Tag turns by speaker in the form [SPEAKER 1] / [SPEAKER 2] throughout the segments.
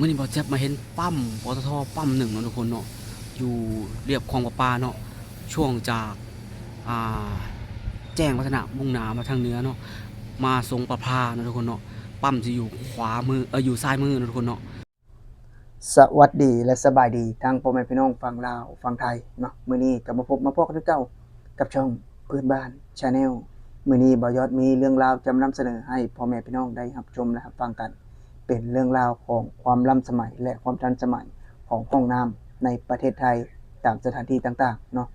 [SPEAKER 1] มื่อนี้บอแจ๊บมาเห็นปั๊มปตทปั๊มหนึ่งเนาะทุกคนเนาะอยู่เรียบคลองประปาเนาะช่วงจากาแจ้งวัฒนะมุ่งหนามาทางเหนือเนาะมาทรงประพาเนาะทุกคนเนาะปั๊มจะอยู่ขวามือเอออยู่ซ้ายมือเนาะทุกคนเนาะ
[SPEAKER 2] สวัสดีและสบายดีทางพ่อแม่พี่น้องฝั่งลาวฝั่งไทยเนาะมื้อนี้กลับมาพบมาพบกันเก่ากับช่องพื้นบ้านชาแนลมื้อนี้บ่ยอดมีเรื่องราวจำนำเสนอให้พ่อแม่พี่น้องได้รับชมและรับฟังกัน เป็นเรื่องราวของความล้ำสมัยและความทันสมัยของห้องน้ำในประเทศไทยตามสถานที่ต่างๆเนาะ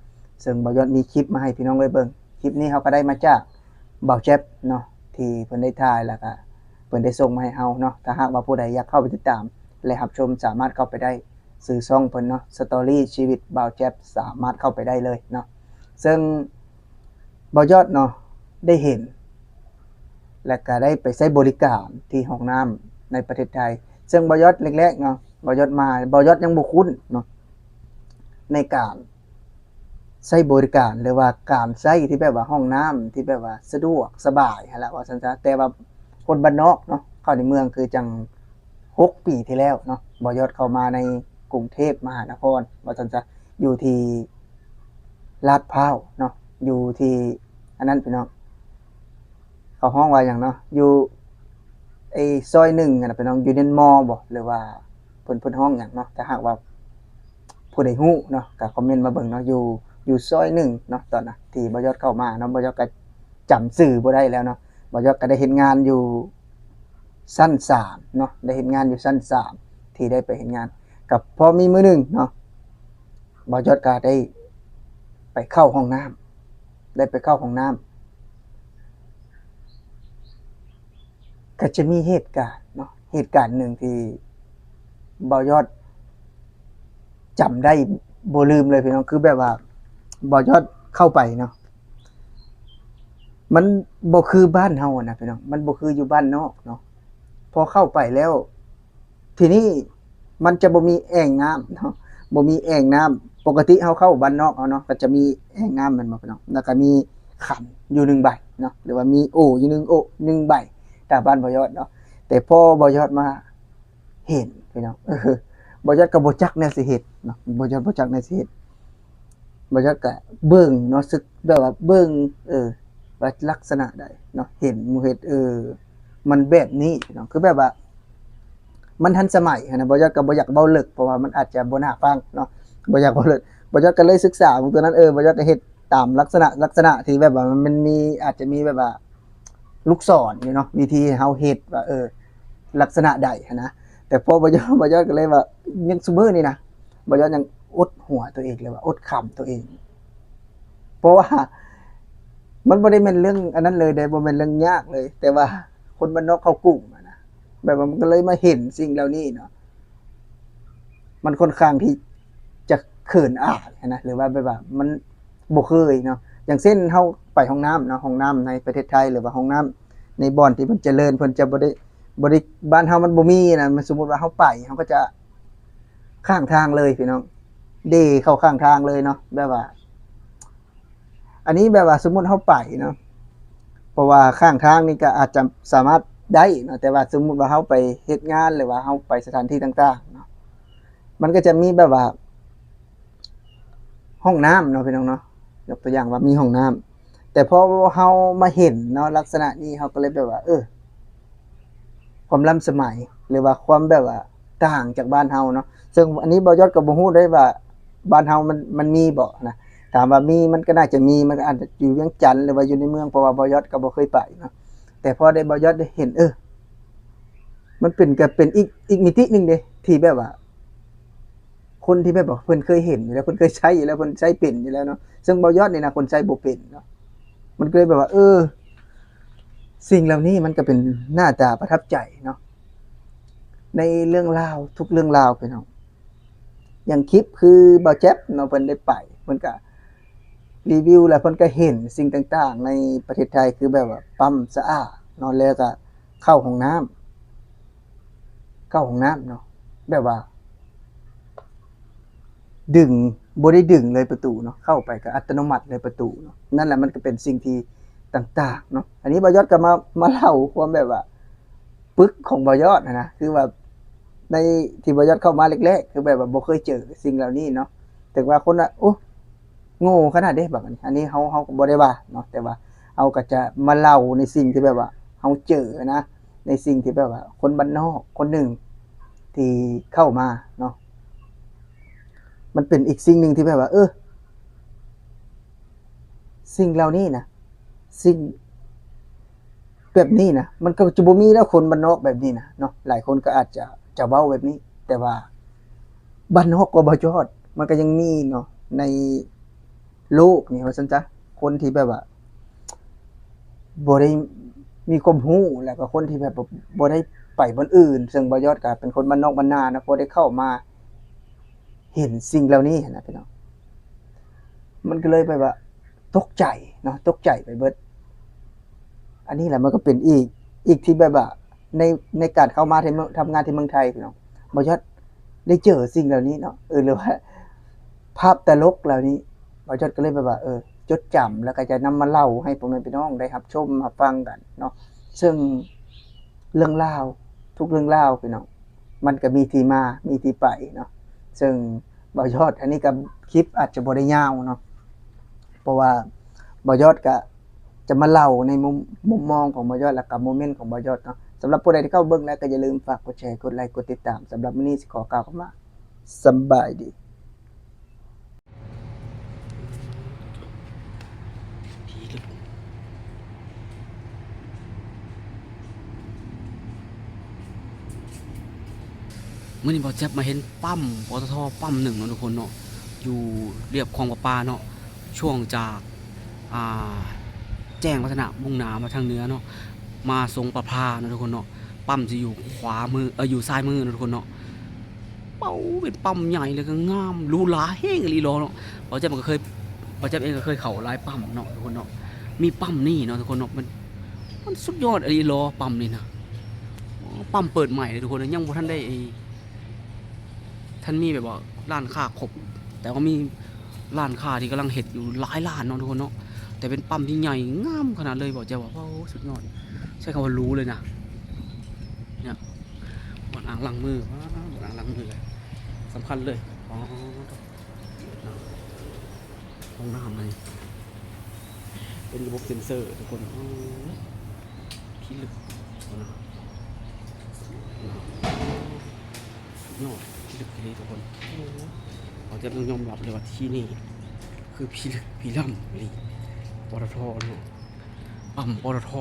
[SPEAKER 2] ซึ่งบ่ยอดมีคลิปมาให้พี่น้องได้เบิ่งคลิปนี้เขาก็ได้มาจากเบาเจ็บเนาะที่เพิ่นได้ถ่ายแล้วก็เพิ่นได้ส่งมาให้เฮาเนาะถ้าหากว่าผู้ใดอยากเข้าไปติดตาม และรับชมสามารถเข้าไปได้สื่อซ่องเพิ่นเนาะสตอรี่ชีวิตเบาวแจ๊บสามารถเข้าไปได้เลยเนาะซึ่งบ่ายอดเนาะได้เห็น และก็ได้ไปใช้บริการที่ห้องน้ำ ในประเทศไทย ซึ่งบ่าวยอดแรกๆเนาะบ่าวยอดมาบ่าวยอดยังบ่คุ้นเนาะในการใช้บริการหรือว่าการใช้ที่แบบว่าห้องน้ำที่แบบว่าสะดวกสบายหั่นละว่าซั่นซะแต่ว่าคนบ้านนอกเนาะเข้าในเมืองคือจังหกปีที่แล้วเนาะบอยอดเข้ามาในกรุงเทพมหานครว่าจันจะอยู่ที่ลาดพร้าวเนาะอยู่ที่อันนั้นพี่น้องเขาห้องว่าอย่างเนาะอยู่ ไอ้ซอยหนึ่งอะนะพี่น้องยูเนียนมอบ่หรือว่าเพิ่นเพิ่นห้องอย่างเนาะถ้าหากว่าผู้ใดฮู้เนาะก็คอมเมนต์มาเบิ่งเนาะอยู่อยู่ซอยหนึ่งเนาะตอนน่ะที่บอยอดเข้ามาเนาะบอยอดก็จำสื่อบ่ได้แล้วเนาะบอยอดก็ได้เห็นงานอยู่สั้นสามเนาะได้เห็นงานอยู่สั้นสามที่ได้ไปเห็นงาน กับพอมีมือหนึ่งเนาะบอยอดก็ได้ไปเข้าห้องน้ำได้ไปเข้าห้องน้ำ ก็จะมีเหตุการณ์เนาะเหตุการณ์หนึ่งที่บอยอดจำได้โบลืมเลยพี่น้องคือแบบว่าบอยอดเข้าไปเนาะมันบ่คือบ้านเฮาอะนะพี่น้องมันบ่คืออยู่บ้านนอกเนาะพอเข้าไปแล้ว ทีนี้มันจะบ่มีแอ่งน้ำเนาะบ่มีแอ่งน้ำปกติเฮาเข้าบ้านนอกเอาเนาะก็จะมีแอ่งน้ำแมันบ่พี่น้องแล้วก็มีขันอยู่หนึ่งใบเนาะหรือว่ามีโอ่อยู่หนึ่งโอ่หนึ่งใบ ตาบ้านบ่ยอดเนาะแต่พ่อบ่ยอดมาเห็นพี่น้องเออบ่ยอดก็บ่จักแนวสิเฮ็ดเนาะบ่ยอดบจักแนวสิเฮ็ดบ่ยอดก็เบิ่งเนาะสึกแบบว่าเบิ่งเออว่าลักษณะใดเนาะเห็นมูเฮ็ดเออ มันแบบนี้พี่น้องคือแบบว่า มันทันสมัยนะบอยากก็บ่อยากเบาเลิกเพราะว่ามันอาจจะบน่าฟังเนาะบอยากเบาเลิกบอยากก็เลยศึกษาตรงตัวนั้นเออบอยากก็เฮ็ดตามลักษณะลักษณะที่แบบว่ามันมีอาจจะมีแบบว่า ลูกศรอยู่เนาะวิธีเฮาเฮ็ดว่าเออลักษณะใดนะแต่พอบ่อยากบ่อยากก็เลยว่ายังซุมื้อนี่นะบ่อยากยังอดหัวตัวเองเลยว่าอดขำตัวเอง เพราะว่า มันบ่ได้เป็นเรื่อง อันนั้นเลยได้บ่เป็นเรื่องยากเลย แต่ว่าคนบ้านนอกเขากลุ่มนะแบบว่ามันก็เลยมาเห็นสิ่งเหล่านี้เนาะมันค่อนข้างที่จะเขินอายนะหรือว่าแบบว่ามันบ่เคยเนาะ อย่างเช่นเฮาไปห้องน้ำเนาะห้องน้ำในประเทศไทยหรือว่าห้องน้ำในบ่อนที่มันเจริญเพิ่นจะบ่ได้บ่ได้บ้านเฮามันบ่มีนะมันสมมุติว่าเฮาไปเฮาก็จะข้างทางเลยพี่น้องเดเข้าข้างทางเลยเนาะแบบว่า อันนี้แบบว่าสมมุติเฮาไปเนาะเพราะว่าข้างทางนี่ก็อาจจะสามารถได้เนาะแต่ว่าสมมุติว่าเฮาไปเฮ็ดงานหรือว่าเฮาไปสถานที่ต่างๆเนาะมันก็จะมีแบบว่า ห้องน้ำเนาะพี่น้องเนาะ ยกตัวอย่างว่ามีห้องน้ำแต่พอเฮามาเห็นเนาะลักษณะนี้เฮาก็เลยแบบว่า เออ ความล้ำสมัย หรือว่าความแบบว่าต่างจากบ้านเฮาเนาะซึ่งอันนี้บ่ยอดก็บ่ฮู้ได้ว่า บ้านเฮามันมันมีบ่นะถามว่ามีมันก็น่าจะมีมันอาจจะอยู่เวียงจันทน์หรือว่าอยู่ในเมืองเพราะว่าบอยอดก็บ่เคยไปเนาะแต่พอได้บอยอดได้เห็น เออ มันเป็นก็เป็นอีกอีกมิติหนึงเด้ที่แบบว่า คนที่แบบว่าเพิ่นเคยเห็นอยู่แล้วเพิ่นเคยใช้อยู่แล้วเพิ่นใช้เป็นอยู่แล้วเนาะซึ่งบอยอดนี่นะคนใช้บ่เป็นเนาะมันก็เลยแบบว่า เออ สิ่งเหล่านี้มันก็เป็นหน้าตาประทับใจเนาะในเรื่องราวทุกเรื่องราวพี่น้องอย่างคลิปคือบ่าแจ๊บเนาะเพิ่นได้ไปเพิ่นก็รีวิวแล้วเพิ่นก็เห็นสิ่งต่างๆ ในประเทศไทยคือแบบว่าปั๊มสะอาดนาะแล้วก็เข้าห้องน้ำเข้าห้องน้ำเนาะแบบว่า ดึงบ่ได้ดึงเลยประตูเนาะเข้าไปก็อัตโนมัติเลยประตูเนาะนั่นแหละมันก็เป็นสิ่งที่ต่างๆเนาะอันนี้บอยอดก็มามาเล่าความแบบว่าปึกของบอยอดนะนะคือว่า
[SPEAKER 3] ในที่บอยอดเข้ามาแรกๆคือแบบว่าบ่เคยเจอสิ่งเหล่านี้เนาะแต่ว่าคนว่าโอ้โง่ขนาดเด้แบบนี้อันนี้เฮาเฮาบ่ได้ว่าเนาะแต่ว่าเอาก็จะมาเล่าในสิ่งที่แบบว่าเฮาเจอนะ ในสิ่งที่แบบว่า คนบ้านนอกคนหนึ่งที่เข้ามาเนาะ มันเป็นอีกสิ่งหนึ่งที่แบบว่า เออ สิ่งเหล่านี้นะสิ่งแบบนี้นะมันก็จะบ่มีแล้วคนบ้านนอกแบบนี้นะเนาะหลายคนก็อาจจะจะเว้าแบบนี้ แต่ว่าบ้านนอกก็บ่ยอด มันก็ยังมีเนาะในโลกนี่ว่าซั่นจ้ะคนที่แบบว่าบ่ได้มีความรู้แล้วก็คนที่แบบบ่บ่ได้ไปบนอื่น ซึ่งบ่ยอดก็เป็นคนบ้านนอกบ้านนานะบ่ได้เข้ามา เห็นสิ่งเหล่านี้นะพี่น้องมันก็เลยแบบว่า ตกใจเนาะตกใจไปเบิด อันนี้แหละมันก็เป็นอีก อีกที่แบบว่าในในการเข้ามาที่เมืองทำงานที่เมืองไทยพี่น้องบอยอดได้เจอสิ่งเหล่านี้เนาะเออหรือว่า ภาพตลกเหล่านี้บอยอดก็เลยแบบว่า เออ จดจำแล้วก็จะนำมาเล่าให้พ่อแม่พี่น้องได้รับชมมาฟังกันเนาะซึ่งเรื่องราทุกเรื่องราพี่น้องมันก็มีที่มา มีที่ไปเนาะ ซึ่งบอยอดอันนี้กับคลิปอาจจะบริยาวเนาะเพราะว่าบอยอดก็จะมาเล่าในมุมมุมมองของบอยอดและกับโมเมนต์ของบอยอดเนาะสำหรับผู้ใดที่เข้าเบื้องแล้วก็อย่าลืมฝากกดแชร์กดไลค์กดติดตามสำหรับมินี้สิขอกล่าวคำว่าสบายดี
[SPEAKER 1] ผีลึกเมื่อนี้บอแจ๊บมาเห็นปั๊มปตทปั๊มหนึ่งเนาะทุกคนเนาะอยู่เรียบคลองประปาเนาะช่วงจากาแจ้งวัฒนะมุ่งหนามาทางเหนือเนาะมาทรงประพาเนาะทุกคนเนาะปั๊มจะอยู่ขวามือเอออยู่ซ้ายมือเนาะทุกคนเนาะเป้าเป็นปั๊มใหญ่เลยก็งามรูหราแห้งอีลีโลเนาะบอแจ๊บมันก็เคยบอแจ๊บเองก็เคยเข้าลายปั๊มเนาะทุกคนเนาะมีปั๊มนี่เนาะทุกคนเนาะมันมันสุดยอดไอ้รอปั๊มนี่นะปั๊มเปิดใหม่เลยทุกคนยังบ่ท่านได้ ท่านมีแบบว่าร้านค้าครบ แต่ว่ามีร้านค้าที่กำลังเห็ดอยู่หลายร้านเนาะทุกคนเนาะแต่เป็นปั๊มที่ใหญ่งามขนาดเลยบอกจะว่าโอ้สุดยอดใช้คำว่ารู้เลยนะเนี่ยบนอ่างล้างมือว้าวบนอ่างล้างมือเลยสำคัญเลยอ๋อห้องน้ำเลยเป็นระบบเซ็นเซอร์ทุกคนที่ลึกนะครับนอ กที่ลึกที่นี่ทุกคนเราจะต้องยอมรับเลยว่าที่นี่ คือพี่ลึกพี่ล่ำนี่ปตทเนาะอ่ำปตท